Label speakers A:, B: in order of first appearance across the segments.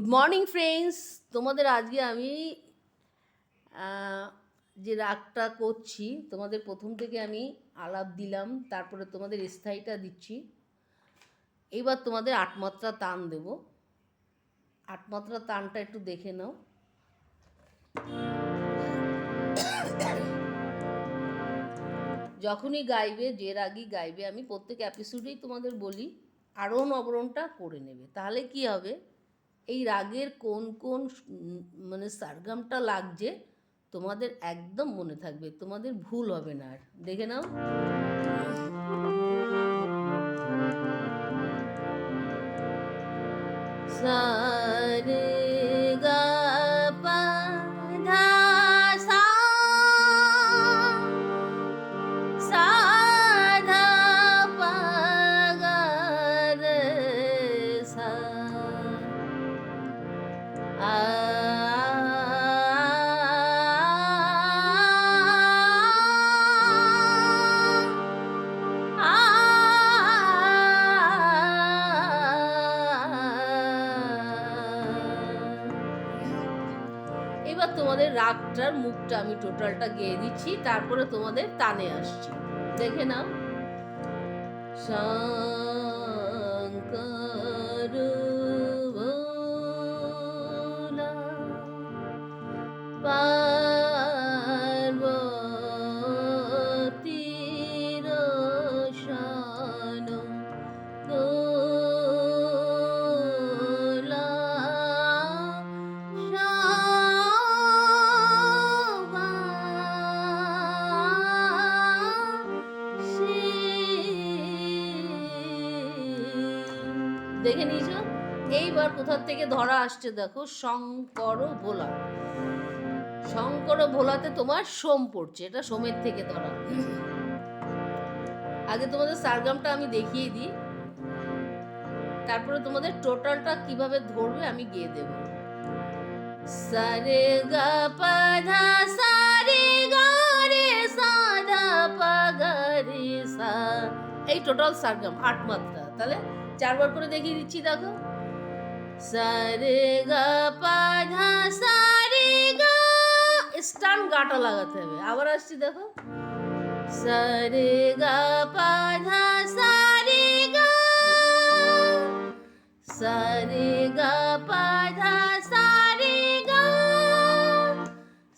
A: Good morning friends তোমাদের আজকে আমি যে রাগটা করছি, তোমাদের প্রথম থেকে আমি আলাপ দিলাম, তারপরে তোমাদের স্থায়ীটা দিচ্ছি। এবার তোমাদের আটমাত্রা টান দেব। আটমাত্রা টানটা একটু দেখে নাও। যখনই গাইবে, যে রাগই গাইবে, আমি প্রত্যেক এপিসোডেই তোমাদের বলি আরোহণ অবরোহণটা করে নেবে। তাহলে কি হবে? এই রাগের কোন কোন মানে সারগামটা লাগছে, তোমাদের একদম মনে থাকবে, তোমাদের ভুল হবে না আর। দেখে নাও। সারে এবার তোমাদের রাগটার মুখটা আমি টোটালটা গেয়ে দিচ্ছি, তারপরে তোমাদের টানে আসছি। দেখে নাও। শঙ্কর দেখে নিয়েছ? এইবার কোথার থেকে ধরা আসছে দেখো? শঙ্কর ভোলা। শঙ্কর ভোলাতে তোমার সোম পড়ছে, এটা সোমের থেকে ধরা। আগে তোমাদের সারগামটা আমি দেখিয়ে দিই। তারপরে তোমাদের টোটালটা কীভাবে ধরবে আমি গিয়ে দেব। সারে গা পা ধা সারে গা রে সা ধা রে সা এই টোটাল সারগাম, আট মাত্রা। তাহলে চারবার করে দেখিয়ে দিচ্ছি দেখো সারে গা পা ধা সারে গা স্টান গাটা লাগাতে হবে আবার আসছি দেখো সারে গা পা ধা সারে গা সারে গা পা ধা সারে গা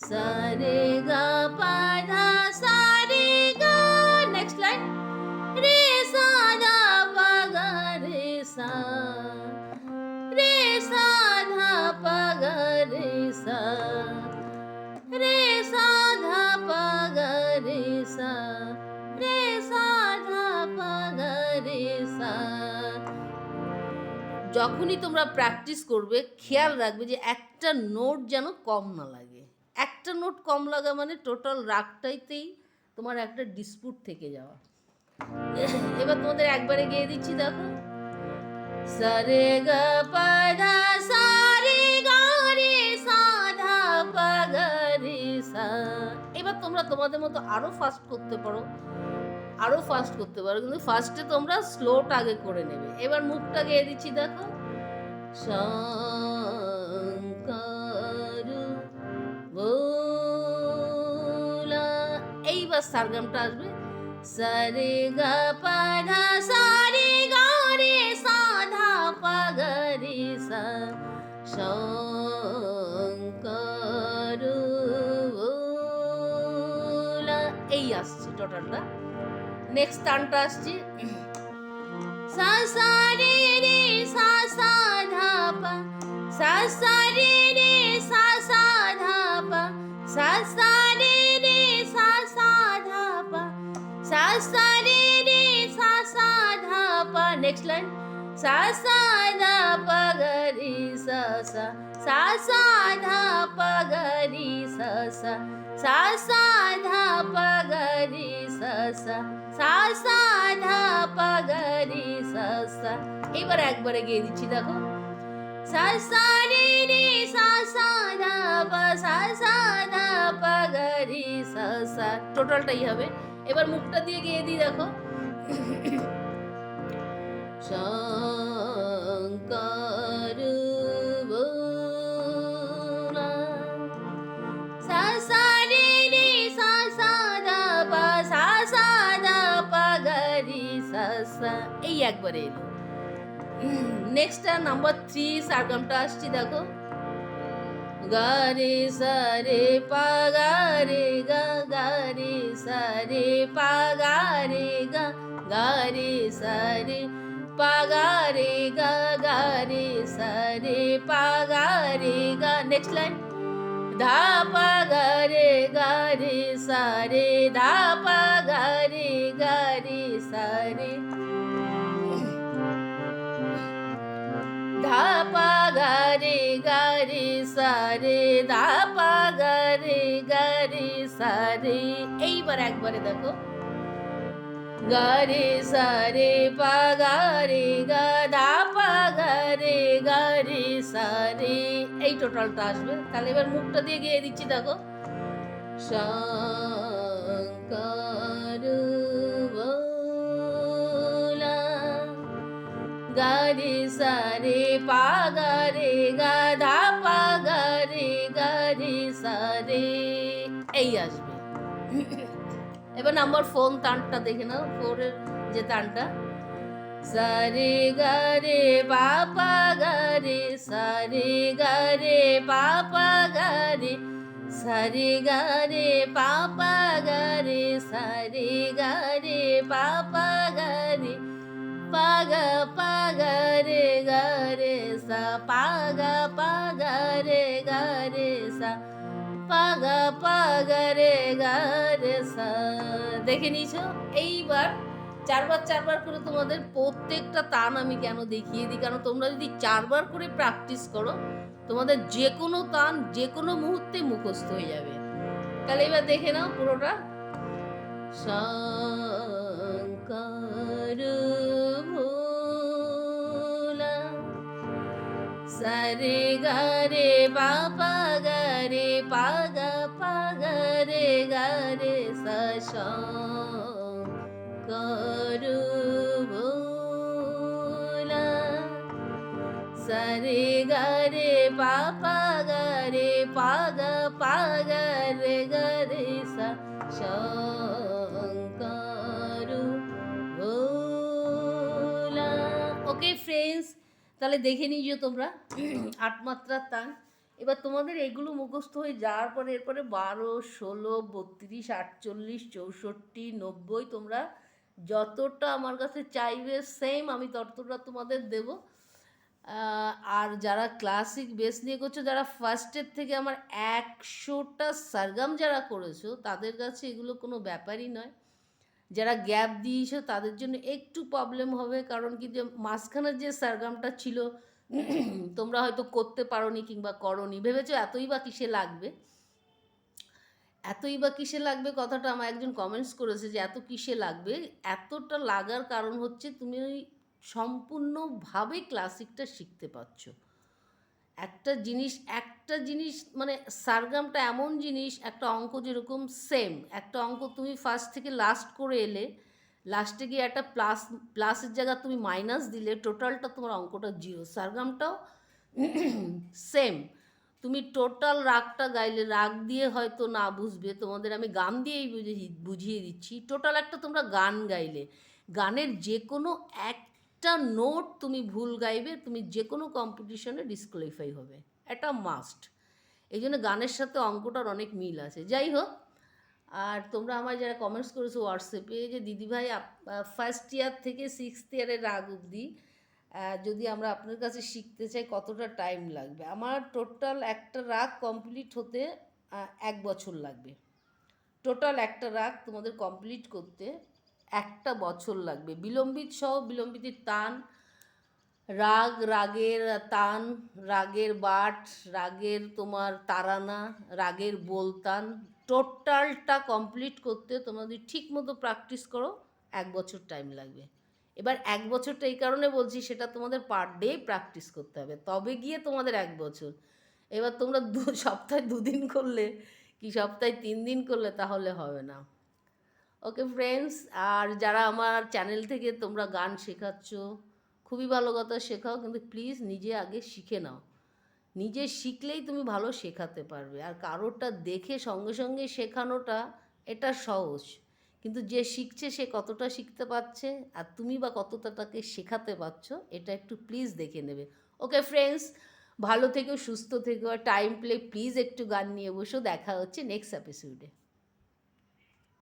A: সারে গা পা যখনই তোমরা প্র্যাকটিস করবে, খেয়াল রাখবে যে একটা নোট যেন কম না লাগে। একটা নোট কম লাগা মানে টোটাল রাগটাইতেই তোমার একটা ডিসপুট থেকে যাওয়া। এবার তোমাদের একবারে গিয়ে দিচ্ছি, দেখো। সারে গা পা ধা সারে গা রে সা ধা পা গা সা। এবার তোমরা তোমাদের মতো আরও ফাস্ট করতে পারো। আরও ফাস্ট করতে পারো, কিন্তু ফার্স্টে তোমরা স্লোটা আগে করে নেবে। এবার মুখটা গেয়ে দিচ্ছি, দেখো। এইবার সারগামটা আসবে। সারে গা পা ধা সারে গা রে, সা। ধা পা গা রে সা এই আসছে টোটালটা নেক্সট টানটা আসছে সা সা রে রে সা সা ধা পা সা সা রে রে সা সা ধা পা সা সা রে রে সা সা ধা পা সা সা রে রে সা সা ধা পা নেক্সট লাইন সা সা ধা পা গা রে সা সা সা সা ধা পা গা রে সা সা সা সা ধা পা গা রে সা ধা পা গা রে সা এবার একবারে গিয়ে দিচ্ছি, দেখো। সা সা রে রে সা সা সা সা পা গা সা সা টোটালটাই হবে। এবার মুখটা দিয়ে গিয়ে দিই, দেখো। শঙ্কর এই একবারে এলো নেক্সটটা নাম্বার থ্রি সারগামটা আসছি দেখো গা রে সা রে পা গা রে গা গা রে সা রে পা গা রে গা গা রে সা রে পা গা রে গা গা রে সা রে পা গা রে গা নেক্সট লাইন ধা পা গা রে গা রে সা রে ধা পা রে দা পা গা রে গা রে সা রে এইবার একবারে দেখো। গারে সারে পাগারে গা, দা পা গা রে গা রে সা রে এই টোটালটা আসবে। তাহলে এবার মুখটা দিয়ে গিয়ে দিচ্ছি, দেখো। শঙ্কর গা রে সা রে পা গা রে গা ধা পা গা রে গা রে সা রে এই আসবে। এবার নাম্বার ফোন তানটা দেখে নাও ফোরের যে তানটা। সা রে গা রে পা পা গা রে সা রে গা রে পা পা গা রে রে পা পা গা রে সা রে গা রে পা পা গা রে পা গা রে সা। দেখে নিয়েছো? এইবার চারবার চারবার করে তোমাদের প্রত্যেকটা তান আমি কেন দেখিয়ে দিই? কারণ তোমরা যদি চারবার করে প্র্যাকটিস করো, তোমাদের যে কোনো তান যে কোনো মুহূর্তে মুখস্থ হয়ে যাবে। তাহলে এবার দেখে নাও পুরোটা। শঙ্কর रि गरे पापा गरे पाग पागरे गरे सशो गरु सरि गरे पापा गरे पाग पागरे गरे स তাহলে দেখে নিয়েছো তোমরা। আট মাত্রার তান। এবার তোমাদের এগুলো মুখস্থ হয়ে যাওয়ার পরে এরপরে বারো ষোলো বত্রিশ আটচল্লিশ চৌষট্টি নব্বই তোমরা যতটা আমার কাছে চাইবে সেম আমি ততটা তোমাদের দেবো। আর যারা ক্লাসিক বেস নিয়ে করছ যারা ফার্স্টের থেকে আমার একশোটা সারগাম যারা করেছ তাদের কাছে এগুলো কোনো ব্যাপারই নয়। যারা গ্যাপ দিয়েছ তাদের জন্য একটু প্রবলেম হবে, কারণ কি যে মাঝখানের যে সারগামটা ছিল, তোমরা হয়তো করতে পারোনি কিংবা করনি। ভেবেছো এতই বা কিসে লাগবে? এতই বা কিসে লাগবে? কথাটা আমার একজন কমেন্টস করেছে যে এত কিসে লাগবে? এতটা লাগার কারণ হচ্ছে তুমি সম্পূর্ণভাবে ক্লাসিকটা শিখতে পারছ। একটা জিনিস একটা জিনিস মানে সারগামটা এমন জিনিস, একটা অঙ্ক যেরকম সেম একটা অঙ্ক তুমি ফার্স্ট থেকে লাস্ট করে এলে লাস্টে গিয়ে একটা প্লাস প্লাসের জায়গা তুমি মাইনাস দিলে টোটালটা তোমার অঙ্কটা জিরো সারগামটাও সেম তুমি টোটাল রাগটা গাইলে, রাগ দিয়ে হয়তো না বুঝবে, তোমাদের আমি গান দিয়েই বুঝিয়ে দিচ্ছি টোটাল একটা তোমরা গান গাইলে, গানের যে কোনো একটা নোট তুমি ভুল গাইবে, তুমি যে কোনো কম্পিটিশনে ডিসকোয়ালিফাই হবে। এটা মাস্ট এই জন্য গানের সাথে অঙ্কটার অনেক মিল আছে। যাই হোক, আর তোমরা আমার যারা কমেন্টস করেছ হোয়াটসঅ্যাপে যে, দিদিভাই ফার্স্ট ইয়ার থেকে সিক্সথ ইয়ারের রাগ অবধি যদি আমরা আপনার কাছে শিখতে চাই, কতটা টাইম লাগবে? আমার টোটাল একটা রাগ কমপ্লিট হতে এক বছর লাগবে। টোটাল একটা রাগ তোমাদের কমপ্লিট করতে একটা বছর লাগবে। বিলম্বিত সহ বিলম্বিতের টান, রাগ, রাগের তান রাগের বাট, রাগের তোমার তারানা, রাগের বোলতান, টোটালটা কমপ্লিট করতে তোমরা যদি ঠিক মতো প্র্যাকটিস করো, এক বছর টাইম লাগবে। এবার এক বছরটা এই কারণে বলছি, সেটা তোমাদের পার ডে প্র্যাকটিস করতে হবে। তবে গিয়ে তোমাদের এক বছর। এবার তোমরা দু সপ্তাহে দুদিন করলে, কি সপ্তাহে তিন দিন করলে তাহলে হবে না। ওকে ফ্রেন্ডস আর যারা আমার চ্যানেল থেকে তোমরা গান শেখাচ্ছ, খুবই ভালো কথা শেখাও, কিন্তু প্লিজ নিজে আগে শিখে নাও। নিজে শিখলেই তুমি ভালো শেখাতে পারবে, আর কারোরটা দেখে সঙ্গে সঙ্গে শেখানোটা, এটা সহজ। কিন্তু যে শিখছে সে কতটা শিখতে পারছে, আর তুমি বা কতটা তাকে শেখাতে পারছ, এটা একটু প্লিজ দেখে নেবে। ওকে ফ্রেন্ডস ভালো থেকো, সুস্থ থেকো, আর টাইম প্লে প্লিজ একটু গান নিয়ে বসো। দেখা হচ্ছে নেক্সট এপিসোডে